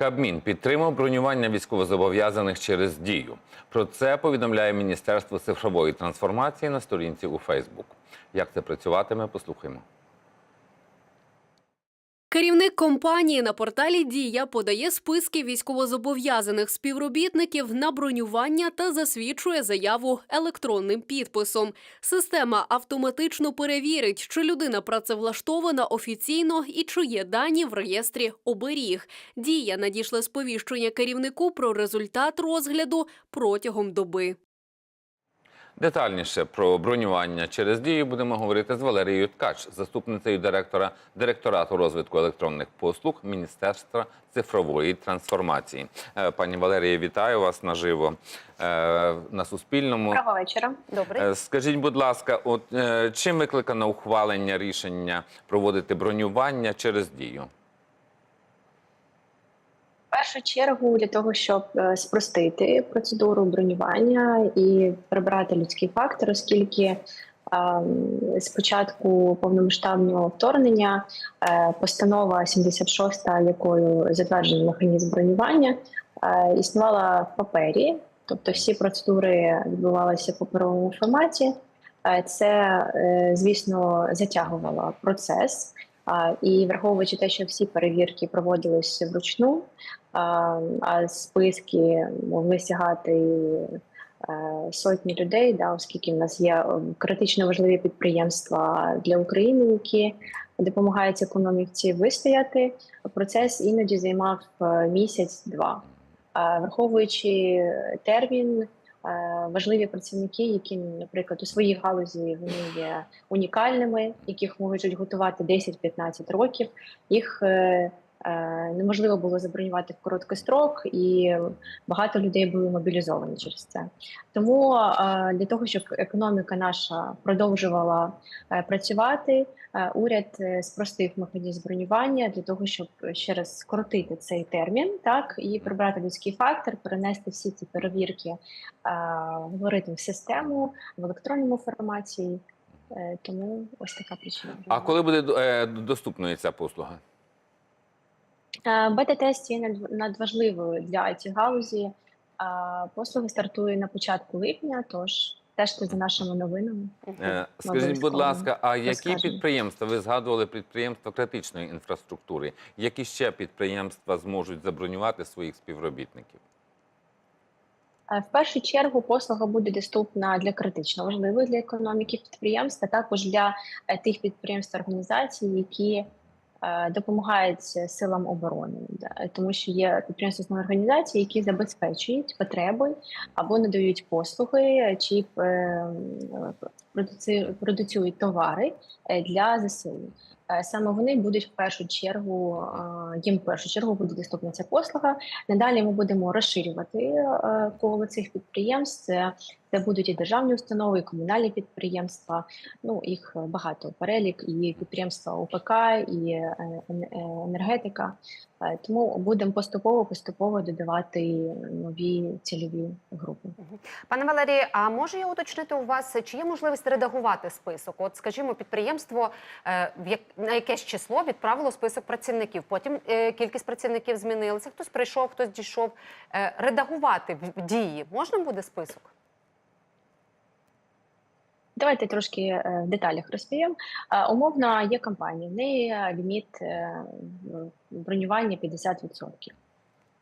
Кабмін підтримав бронювання військовозобов'язаних через дію. Про це повідомляє Міністерство цифрової трансформації на сторінці у Фейсбук. Як це працюватиме, послухаймо. Керівник компанії на порталі Дія подає списки військовозобов'язаних співробітників на бронювання та засвідчує заяву електронним підписом. Система автоматично перевірить, чи людина працевлаштована офіційно і чи є дані в реєстрі оберіг. Дія надійшла сповіщення керівнику про результат розгляду протягом доби. Детальніше про бронювання через дію будемо говорити з Валерією Ткач, заступницею директора директорату розвитку електронних послуг Міністерства цифрової трансформації. Е, Пані Валерія, вітаю вас наживо е, на Суспільному. Доброго вечора. Добре. Скажіть, будь ласка, от е, чим викликано ухвалення рішення проводити бронювання через дію? Першу чергу для того, щоб е, спростити процедуру бронювання і прибрати людський фактор, оскільки ем, з початку повномасштабного вторгнення е, постанова 76, якою затверджений механізм бронювання, е, існувала в папері, тобто всі процедури відбувалися в паперовому форматі. Це, звісно, затягувало процес. І враховуючи те, що всі перевірки проводились вручну, а, списки могли сягати е, сотні людей, да, оскільки в нас є е, критично важливі підприємства для України, які допомагають економіці вистояти. Процес іноді займав е, місяць-два. Враховуючи термін, важливі працівники, які, наприклад, у своїй галузі вони є унікальними, яких можуть готувати 10-15 років. Їх неможливо було забронювати в короткий строк, і багато людей були мобілізовані через це. Тому е, для того, щоб економіка наша продовжувала е, працювати, е, уряд е, спростив механізм бронювання для того, щоб ще раз скоротити цей термін, так і прибрати людський фактор, перенести всі ці перевірки е, в систему в електронному форматі. Е, Тому ось така причина. А коли буде е, доступною ця послуга? Е, Бета-тест є надважливою для it галузі. Послуга стартує на початку липня, тож стежте за нашими новинами. Е, Скажіть, будь ласка, а які розкажемо. підприємства ви згадували підприємства критичної інфраструктури? Які ще підприємства зможуть забронювати своїх співробітників? Е, В першу чергу послуга буде доступна для критично важливих для економіки підприємств, а також для е, тих підприємств та організацій, які е, допомагають силам оборони, тому що є підприємства організації, які забезпечують потреби або надають послуги, чи е, продуцюють товари е, для ЗСУ. Е, Саме вони будуть в першу чергу, е, їм в першу чергу буде доступна ця послуга. Надалі ми будемо розширювати е, коло цих підприємств. Це, будуть і державні установи, і комунальні підприємства. Ну їх багато перелік, і підприємства ОПК, і е, е, енергетика. Е, Тому будемо поступово поступово додавати нові цільові групи. Пане Валерії, а можу я уточнити у вас, чи є можливість редагувати список? От, скажімо, підприємство е, в на якесь число відправило список працівників. Потім е, кількість працівників змінилася. Хтось прийшов, хтось дійшов. Е, редагувати в дії можна буде список? Давайте трошки е, в деталях розповім. Е, Умовно, є компанія, в неї ліміт е, бронювання 50%.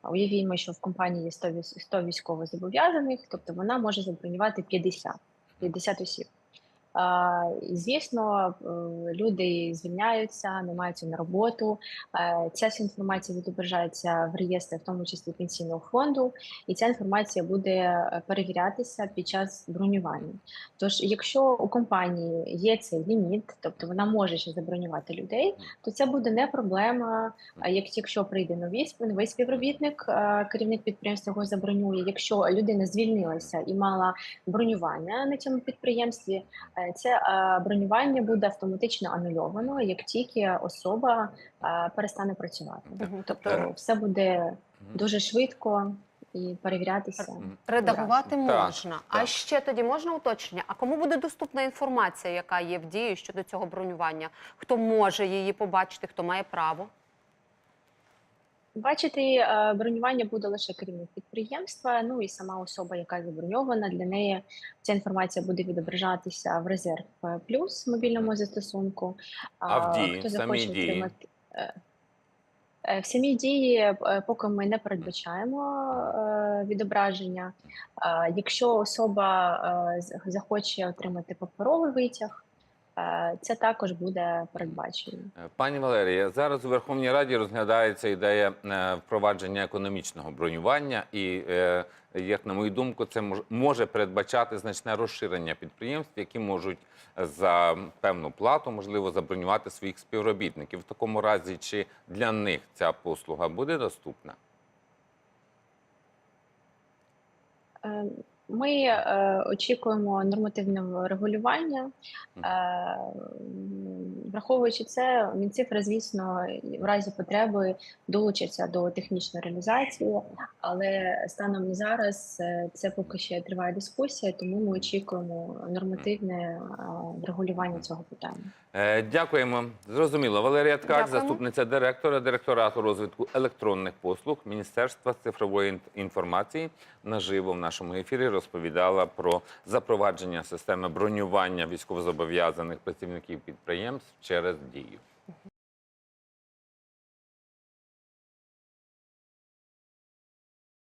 Уявімо, що в компанії є 100 військово 100 військовозобов'язаних, тобто вона може забронювати 50, 50 осіб. Звісно, е, люди звільняються, намагаються на роботу. Е, Ця вся інформація відображається в реєстрі, в тому числі пенсійного фонду, і ця інформація буде е, перевірятися під час бронювання. Тож, якщо у компанії є цей ліміт, тобто вона може ще забронювати людей, то це буде не проблема. Як якщо прийде новий новий співробітник, керівник підприємства його забронює. Якщо людина звільнилася і мала бронювання на цьому підприємстві, е, це е, бронювання буде автоматично анульовано, як тільки особа е, перестане працювати. Тобто, все буде дуже швидко і перевірятися. Редагувати Так, можна. А ще тоді можна уточнення? А кому буде доступна інформація, яка є в дії щодо цього бронювання? Хто може її побачити, хто має право? Бачити е, бронювання буде лише керівник підприємства. Ну і сама особа, яка заброньована, для неї ця інформація буде відображатися в резерв е, плюс мобільному застосунку. А в дії, хто захоче дії? отримати е, в самій дії, поки ми не передбачаємо відображення. Якщо особа захоче отримати паперовий витяг, це також буде передбачено. Е, Пані Валерія, зараз у Верховній Раді розглядається ідея е, впровадження економічного бронювання, і е, як на мою думку, це мож- може передбачати значне розширення підприємств, які можуть за певну плату, можливо, забронювати своїх співробітників. В такому разі, чи для них ця послуга буде доступна? Е, Ми е, очікуємо нормативного регулювання. Е, Враховуючи це, Мінцифра, звісно, в разі потреби долучиться до технічної реалізації, але станом на зараз е, це поки ще триває дискусія, тому ми очікуємо нормативне е, врегулювання цього питання. Е, Дякуємо. Зрозуміло. Валерія Ткач, Дякуємо. заступниця директора директорату розвитку електронних послуг Міністерства цифрової інформації, наживо в нашому ефірі розповідала про запровадження системи бронювання військовозобов'язаних працівників підприємств через дію.